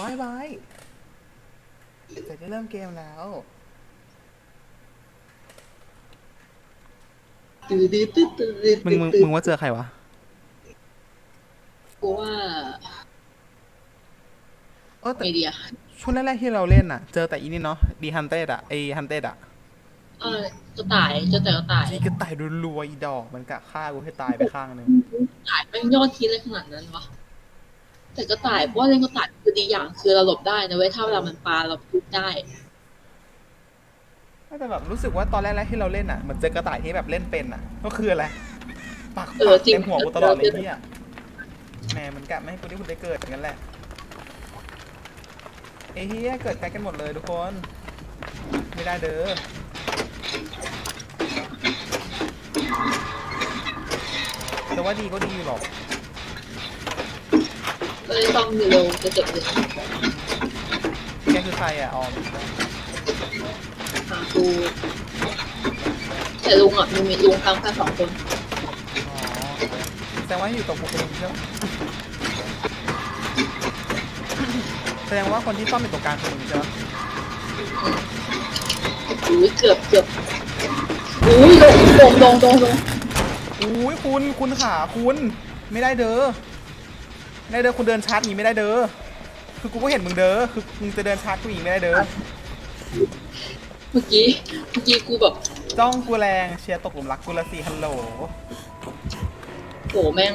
ว้ายว้ายจะได้เริ่มเกมแล้วตื้อตื้อตื้อตื้อตื้อมึงมึงมึงว่าเจอใครวะกูว่าเออแต่ไอเดียช่วงแรกๆที่เราเล่นอะ เจอแต่อีนี่เนาะดีฮันเต้อะไอฮันเต้อะเออกระต่ายเจอแต่กระต่ายจีก็ตายรัวๆอีดอกมันกะฆ่ากูให้ตายไปข้างหนึ่งกระต่ายแม่งยอดคิดอะไรขนาดนั้นวะ แต่กระต่ายเพราะว่าเล่นกระต่ายคือดีอย่างคือเราหลบได้นะเว้ยถ้าเวลามันปาเราทุบได้แต่แบบรู้สึกว่าตอนแรกๆที่เราเล่นอะเหมือนเจอกระต่ายที่แบบเล่นเป็นอะ ก็คืออะไรปักเออปักจริง เต็มหัวกูตลอดเลยเนี่ยแหมมันกะไม่ให้กูได้คุณได้เกิดอย่างนั้นแหละไอ้เฮียเกิดใกล้กันหมดเลยทุกคน ไม่ได้เด้อแต่ว่าดีก็ดีอยู่หรอก ก็เลยต้องเร็วจะเก็บเงินแกคือใครอะออมหากูแต่ลุงอะมึงมีลุงทั้งแค่สองคนอ๋อแสดงว่าอยู่กับกูคนหนึงใช่ไหมแสดงว่าคนที่ซ่อมเป็นตัวกลางคนหนึงใช่ไหมอุ้ยเกือบเกือบอุ้ยลงลงลงลงอุ้ยคุณคุณขาคุณ ไม่ได้เด้อ ไม่ได้เด้อคุณเดินชาร์จหนีไม่ได้เด้อคือกูก็เห็นมึงเด้อคือมึงจะเดินชาร์จกูหนีไม่ได้เด้อเมื่อกี้ เมื่อกี้กูแบบ จ้องกูแรงเชียร์ตกหลุมรักกูละสิฮัลโหลโหแม่ง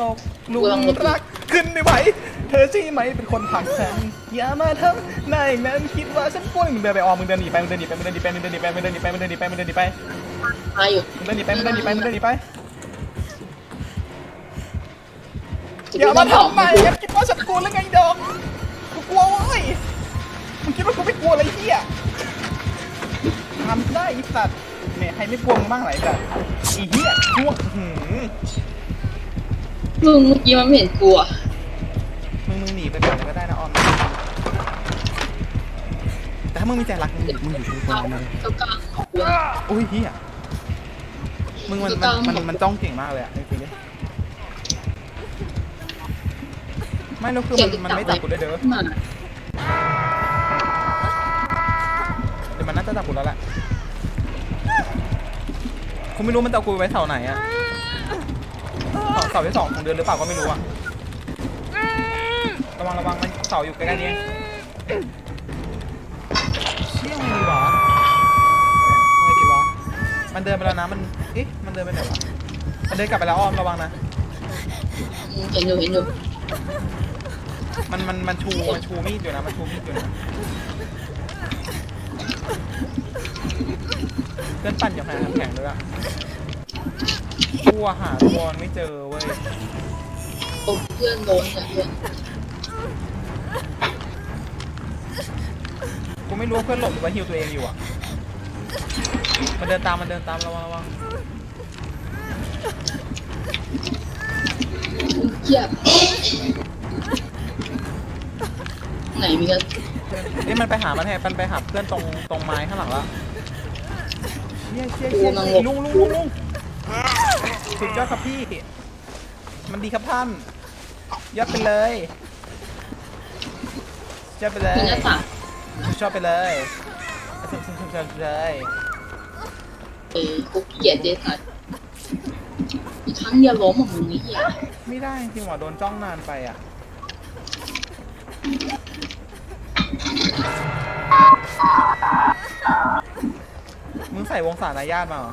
ตกหลุมรักขึ้นไม่ไหวเธอใช่ไหมเป็นคนผลักฉันอย่ามาทำหน้าอย่างนั้นคิดว่าฉันกลัวมึงเดินไปออมมึงเดินหนีไปมึงเดินหนีไปมึงเดินหนีไปมึงเดินหนีไปมึงเดินหนีไปมึงเดินหนีไปมึงเดินหนีไปมาอยู่มึงเดินหนีไปมึงเดินหนีไปมึงเดินหนีไป อย่ามาทำใหม่กันคิดว่าฉันกลัวหรือไงดอกกูกลัวเว้ยมึงคิดว่ากูไม่กลัวอะไรเหี้ยทำได้ไอีสัตว์เนี่ยใครไม่กลัวมึงบ้างไหนสัตว์ไอีเหี้ยช่วงหืมมึงเมื่อกี้มันไม่เห็นกูอะมึงมึงหนีไปก่อนเลยก็ได้นะออม แต่ถ้ามึงมีใจรักมึงมึงอยู่ตรงกลางเลยเก้าเก้าของกูนะอุ้ยเหี้ยมึงมันมันมันมันจ้องเก่งมากเลยอะจริงๆ ไม่แล้วคือมันมันไม่จับกูด้วยเด้อมาเดี๋ยวมันน่าจะจับกูแล้วแหละกูไม่รู้มันจะเอากูไว้เสาไหนอะเสาเสาที่สองของเดือนหรือเปล่าก็ไม่รู้อะระวังระวังมันเสาอยู่ใกล้ๆนี้เองเชี่ยไงดีวะไงดีวะมันเดินไปแล้วนะมันเอ๊ะมันเดินไปไหนวะมันเดินกลับไปแล้วอ้อมระวังนะอืมเห็นอยู่เห็นอยู่ มันมันมันชูมันชูมีดอยู่นะมันชูมีดอยู่นะเพื่อนปั่นอยู่หาน้ำแข็งด้วยอะตัวหาตัวไม่เจอเว้ยโอ้เพื่อนโดนเนี่ยเพื่อนกูไม่รู้ว่าเพื่อนหลบหรือว่าฮิวตัวเองอยู่อะมันเดินตามมันเดินตามระวังระวังเกียบ ไหนมีกันเอ้ยมันไปหามันแหมันไปหาเพื่อนตรงตรงไม้ข้างหลังแล้วเชี่ยเชี่ยเชี่ยเชี่ยลุงลุงลุงลุงสุดยอดครับพี่ มันดีครับท่านยอดไปเลยยอดไปเลมียหน้าต่างชอบไปเลยชอบชอบชอบชอบเลยเออกูเกลียดเจ๊สัตว์อีกครั้งเดียวล้มของมึงนี่เหี้ยไม่ได้จริงหว่าโดนจ้องนานไปอะ ใส่วงสารนายาตมาเหรอ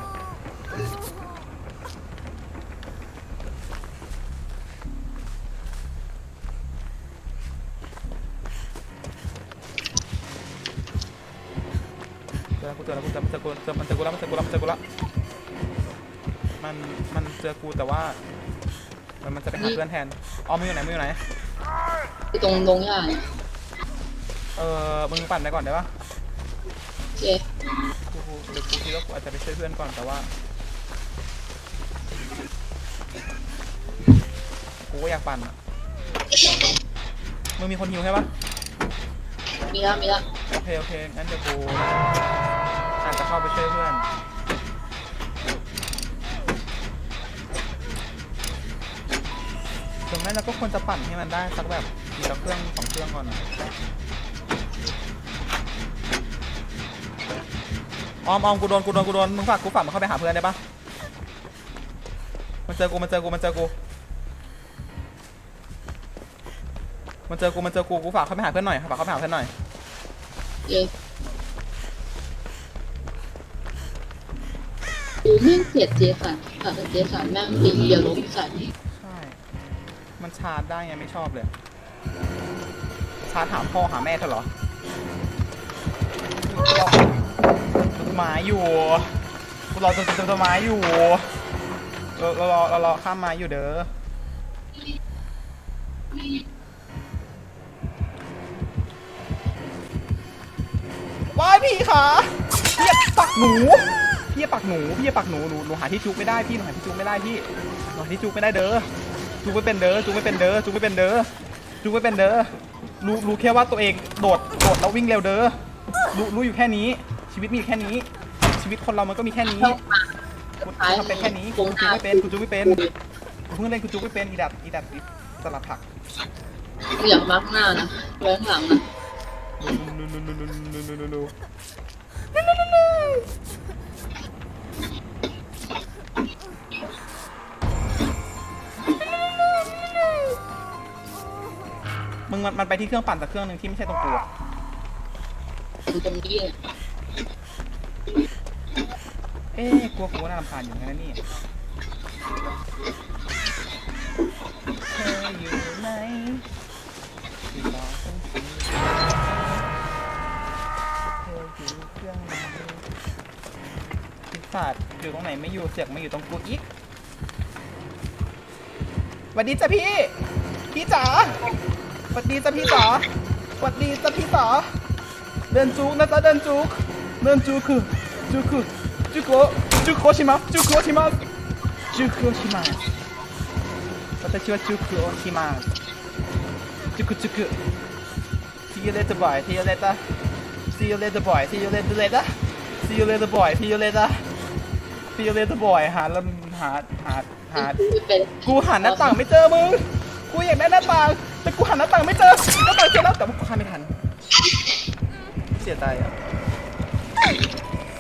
เจอกูเจอแล้วกูเจอมันเจอกูเจอมันเจอกูแล้วมันเจอกูแล้วมันเจอกูแล้วมันมันเจอกูแต่ว่า มันมันจะไปหาเพื่อนแทนอ๋อมึงอยู่ไหนมึงอยู่ไหน อยู่ตรงลงหญ้าเนี่ยเออมึงปั่นไปก่อนได้ปะโอเค กูกูเดี๋ยวกูคิดว่ากูอาจจะไปช่วยเพื่อนก่อนแต่ว่ากูก็อยากปั่นอะมึงมีคนหิวใช่ปะมีแล้วมีแล้วโอเคโอเคงั้นเดี๋ยวกูอาจจะเข้าไปช่วยเพื่อนเพื่อนอแม่เราก็ควรจะปั่นให้มันได้สักแบบทีละเครื่องสองเครื่องก่อนนะ อมออมกูโดนกูโดนกูโดนมึงฝากกูฝากมันเข้าไปหาเพื่อนได้ปะมันเจอกูมันเจอกูมันเจอกูมันเจอกูมันเจอกูกูฝากเข้าไปหาเพื่อนหน่อยฝากเข้าไปหาเพื่อนหน่อยเย้กูแม่งเกลียดเจสันค่ะแต่เจสันแม่งปีเดียวล้มใส่ใช่มันชาร์จได้ไงไม่ชอบเลยชาร์จหาพ่อหาแม่เธอเหรอต้น ไม้อยู่กูรอต้นต้นไม้อยู่เราเรารอเรารอข้ามไม้อยู่เด้อว้ายพี่ขาพี่ปักหนูพี่ปักหนูพี่ปักหนูหนูหนูหาที่จุกไม่ได้พี่หนูหาที่จุกไม่ได้พี่หนูหาที่จุกไม่ได้เด้อจุกไม่เป็นเด้อจุกไม่เป็นเด้อจุกไม่เป็นเด้อจุกไม่เป็นเด้อรู้รู้แค่ว่าตัวเองโดดโดดแล้ววิ่งเร็วเด้อรู้รู้อยู่แค่นี้ ชีวิตมีแค่นี้ ชีวิตคนเรามันก็มีแค่นี้คุณทำเป็นแค่นี้คุณจุไม่เป็นคุณจุไม่เป็นคุณเพิ่งเล่นคุณจุไม่เป็นอีดับอีดับสลับผักอยาบมาข้างหน้านะไว้ข้างหลังนะมึงมันไปที่เครื่องปั่นแต่เครื่องหนึ่งที่ไม่ใช่ตรงกูตรงนี้ เอ๊ะกลัวกูว่าน่ารำคาญอยู่นะนี่เธออยู่ไหนที่บอกฉันเธออยู่เครื่องไหนพิศาจอยู่ตรงไหนไม่อยู่เสือกมาอยู่ตรงกูอีกสวัสดีจ้ะพี่ พี่จ๋าสวัสดีจ้ะพี่จ๋าสวัสดีจ้ะพี่จ๋าเดินจุกนะจ๊ะเดินจุก เดินจุกคือจุกคือจุกโกจุกโกชิมะจุกโกชิมะจุกโกชิมะ私はจุกโกชิมะจุกจุก See you later boy See you later See you later boy See you later later See you later boy See you later See you later boy หาลำหาหาหากูหันหน้าต่างไม่เจอมึงกูอยากได้หน้าต่างแต่กูหันหน้าต่างไม่เจอหน้าต่างเจอแล้วแต่ว่ากูข้าไม่ทันเสียใจอะ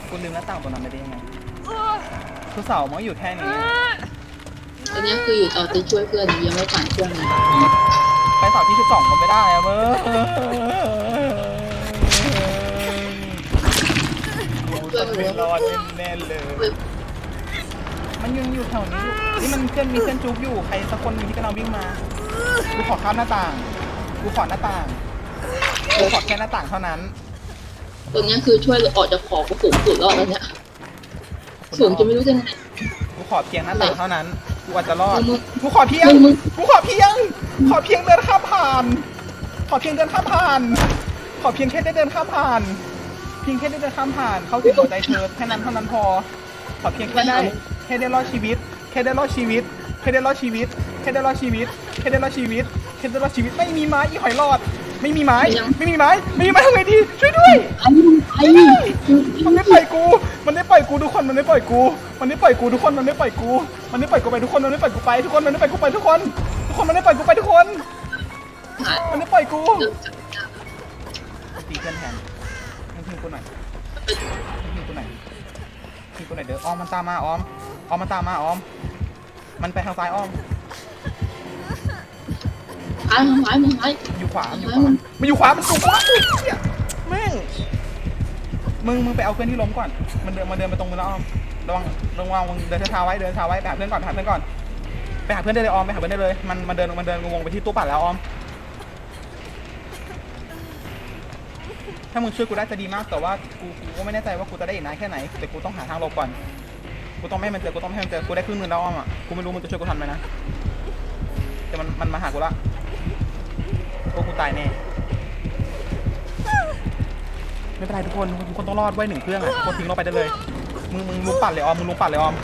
กูลืมหน้าต่างตรงนั้นไปได้ยังไงคือเสามันก็อยู่แค่นี้ ตอนนี้คืออยู่ต่อจะช่วยเพื่อนอยู่ยังไม่ผ่านเครื่องเลยไปเสาที่สิบสองก็ไม่ได้อะมึงกูต้องไม่รอดแน่ๆเลย มันยังอยู่แถวนี้อยู่นี่มันเพื่อนมีเพื่อนจุกอยู่ ใครสักคนหนึงที่กำลังวิ่งมา กูขอข้ามหน้าต่าง กูขอหน้าต่าง กูขอแค่หน้าต่างเท่านั้น ตรงนี้คือช่วยออกจากขอบก็สูงสุดแล้วตอนเนี้ยสูงจะไม่รู้จะไงกูขอเพียงหน้าต่างเท่านั้น กูอาจจะรอด มึงกูขอเพียง มึงมึง กูขอเพียง ขอเพียงเดินข้ามผ่าน ขอเพียงเดินข้ามผ่าน ขอเพียงแค่ได้เดินข้ามผ่าน เพียงแค่ได้เดินข้ามผ่าน เข้าถึงหัวใจเธอแค่นั้นเท่านั้นพอ ขอเพียงแค่ได้ แค่ได้รอดชีวิต แค่ได้รอดชีวิต แค่ได้รอดชีวิต แค่ได้รอดชีวิต แค่ได้รอดชีวิต แค่ได้รอดชีวิต ไม่มีไม้อีหอยรอด ไม่มีไม้ ไม่มีไม้ ไม่มีไม้ทำไงดี ช่วยด้วยไอ้ไอ้มันไม่ปล่อยกู มันไม่ปล่อยกูทุกคน มันไม่ปล่อยกู มันไม่ปล่อยกูทุกคน มันไม่ปล่อยกู มันไม่ปล่อยกูไปทุกคน มันไม่ปล่อยกูไปทุกคน มันไม่ปล่อยกูไปทุกคน ทุกคน มันไม่ปล่อยกูไปทุกคนหายมันไม่ปล่อยกูเริ่มจากตีเพื่อนแทนมึงทิ้งกูหน่อยมึงทิ้งกูหน่อยทิ้งกูหน่อยเด้อออมมันตามมาออมออมมันตามมาออม มันไปทางซ้ายออมหายหายมึงหาย อยู่ขวามันอยู่ขวามันอยู่ขวามันสูงกว่าอุ๊ยเหี้ยแม่งมึงมึงไปเอาเพื่อนที่ล้มก่อน มันเดินมาเดินไปตรงมือแล้วออมระวังระวังมึงเดินเช้าไว้เดินเช้าไว้ไปหาเพื่อนก่อนไปหาเพื่อนก่อนไปหาเพื่อนได้เลยออมไปหาเพื่อนได้เลย มันมันเดินมันเดินงงไปที่ตู้ปั่นแล้วออม ถ้ามึงช่วยกูได้จะดีมากแต่ว่ากูกูก็ไม่แน่ใจว่ากูจะได้อีกนานแค่ไหนแต่กูต้องหาทางหลบก่อนกูต้องไม่ให้มันเจอกูต้องไม่ให้มันเจอกูได้ครึ่งหนึงแล้วออมอะกูไม่รู้มึงจะช่วยกูทันไหมนะแต่มันมันมาหากูละพว ตายแน่ ไม่เป็นไรทุกคนทุกคนต้องรอดไว้หนึ่งเครื่องอะทุกคนทิ้งลงไปได้เลย มึงมึงลุกปัดเลยออม มึงลุกปัดเลยออม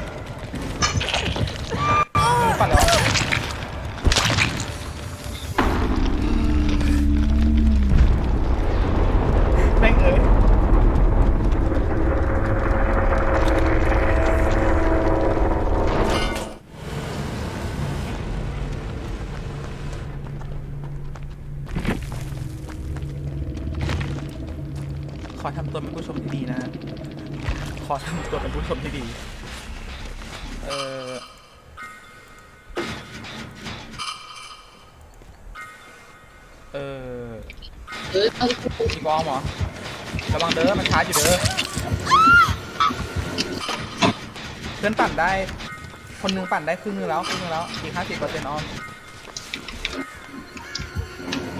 ขอทำตัวเป็นผู้ชมที่ดี เออเออเออเอากูมีบอมเหรอระวังเด้อมันช้าอยู่เด้อเพื่อนปั่นได้ คนหนึงปั่นได้ครึ่งหนึงแล้วครึ่งหนึงแล้วอีกห้าสิบเปอร์เซ็นต์ออม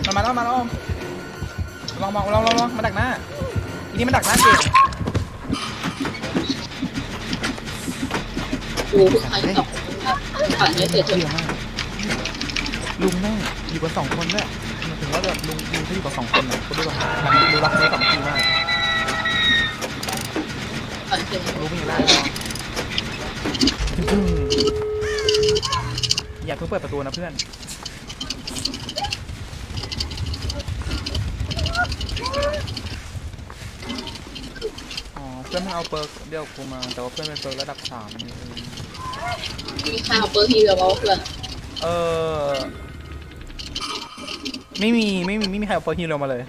มันมาแล้วมาแล้วออมลองมองลองลองลองมาดักหน้าอีนี่มันดักหน้าเก่ง กูเพิ่งใช้สองผ่านไม่เสร็จเยอะมากลุงแม่งอยู่กันสองคนด้วยหมันถึงว่าแบบลุงลุงเขาอยู่กับสองคนนะเขาดูแบบรักดูรักดูสามัคคีมากผ่านเสร็จลุงมีอะไรอย่าเพิ่งเปิดประตูนะเพื่อนเพื่อนมันเอาเปิร์กเดียวกูมา แต่ว่าเพื่อนเป็นเปิร์กระดับสามนี่เอง มีค่าเปอร์ทีแบบว่าเพื่อนเออไม่มีไม่มีไม่มีใครเอาเปิร์ฮีโร่มาเลย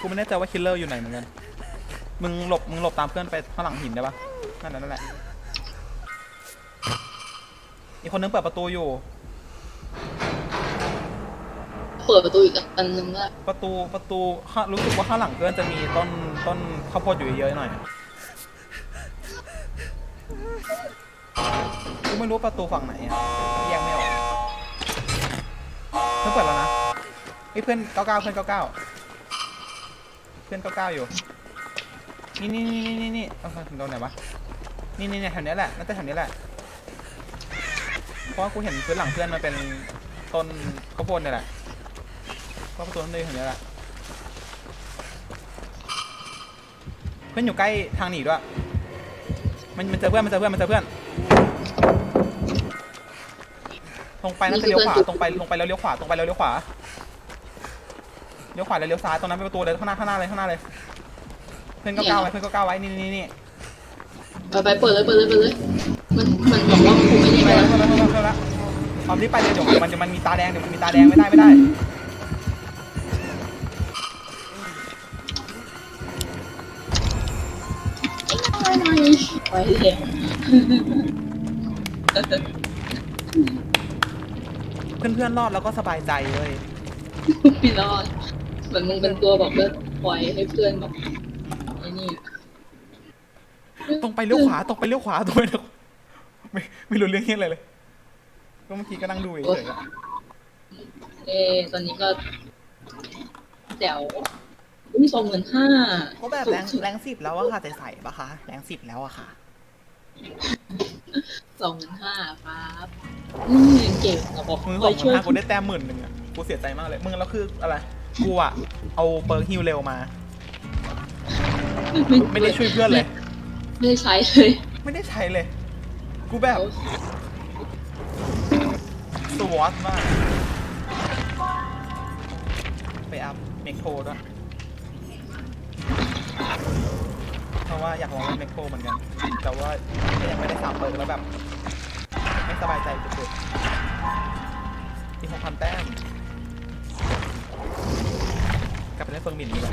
กูไม่แน่ใจว่าคิลเลอร์อยู่ไหนเหมือนกัน มึงหลบมึงหลบตามเพื่อนไปข้างหลังหินได้ปะนั่นแหละนั่นแหละ อีกคนนึงเปิดประตูอยู่ เปิดประตูอีกอันนึงละประตูประตูข้ารู้สึกว่าข้างหลังเพื่อนจะมีต้นต้นข้าวโพดอยู่เยอะๆหน่อยกูไม่รู้ประตูฝั่งไหนอะแยกไม่ออกเพื่อนเปิดแล้วนะไอ้ยเพื่อนเก้าเก้าเพื่อนเก้าเก้าเพื่อนเก้าเก้าอยู่ นี่นี่นี่นี่นี่นี่เอามาถึงตรงไหนวะ นี่นี่เนี่ยแถวเนี้ยแหละน่าจะแถวเนี้ยแหละ เพราะกูเห็นพื้นหลังเพื่อนมันเป็นต้นข้าวโพดเนี่ยแหละก็ประตูนั้นเลยแถวเนี้ยแหละเพื่อนอยู่ใกล้ทางหนีด้วย มันมันเจอเพื่อนมันเจอเพื่อนมันเจอเพื่อน ตรงไปน่าจะเลี้ยวขวาตรงไปตรงไปแล้วเลี้ยวขวาตรงไปแล้วเลี้ยวขวาเลี้ยวขวาแล้วเลี้ยวซ้ายตรงนั้นเป็นประตูเลยข้างหน้าข้างหน้าเลยข้างหน้าเลย เพื่อนก็ก้าวไว้เพื่อนก็ก้าวไว้นี่นี่นี่ไปไปเปิดเลยเปิดเลยเปิดเลย ออมรีบไปเลยเดี๋ยวมันจะมันมีตาแดงเดี๋ยวมันมีตาแดงไม่ได้ไม่ได้ไปไหนไปแล้วเพื่อนเพื่อนๆรอดแล้วก็สบายใจเลยพี่รอดเหมือนมึงเป็นตัวบอกว่าปล่อยให้เพื่อนแบบไอ้นี่ตรงไปเลี้ยวขวาตรงไปเลี้ยวขวาตรงไปเลี้ยวขวาไม่ไม่รู้เรื่องเฮียอะไรเลย ก็เมื่อกี้ก็นั่งดูเฉยๆอะเออตอนนี้ก็แจ๋วอุ้ยสองหมื่นห้าเขาแบบแรงแรงสิบแล้วอะค่ะใส่ๆปะคะแรงสิบแล้วอะค่ะ สองหมื่นห้าครับอืมเก่งนะบอกมึงคสอองยหช่มื่วยนห้ากูได้แต้มหมื่นหนึ่งอะกูเสียใจมากเลย มึงแล้วคืออะไร กูอะเอาเปิร์กฮิลเร็วมา ไม่ได้ช่วยเพื่อนเลย ไม่ได้ใช้เลยไม่ได้ใช้เลย กูแบบ สวอตมาก ไปอัพเมกโทด้วยเพราะว่าอยากลองเล่นเมกโทเหมือนกัน แต่ว่ายังไม่ได้สามเปิร์กแล้วแบบ ไม่สบายใจสุดๆอีกหกพันแต้ม กลับไปเล่นเฟิร์งบินดีกว่า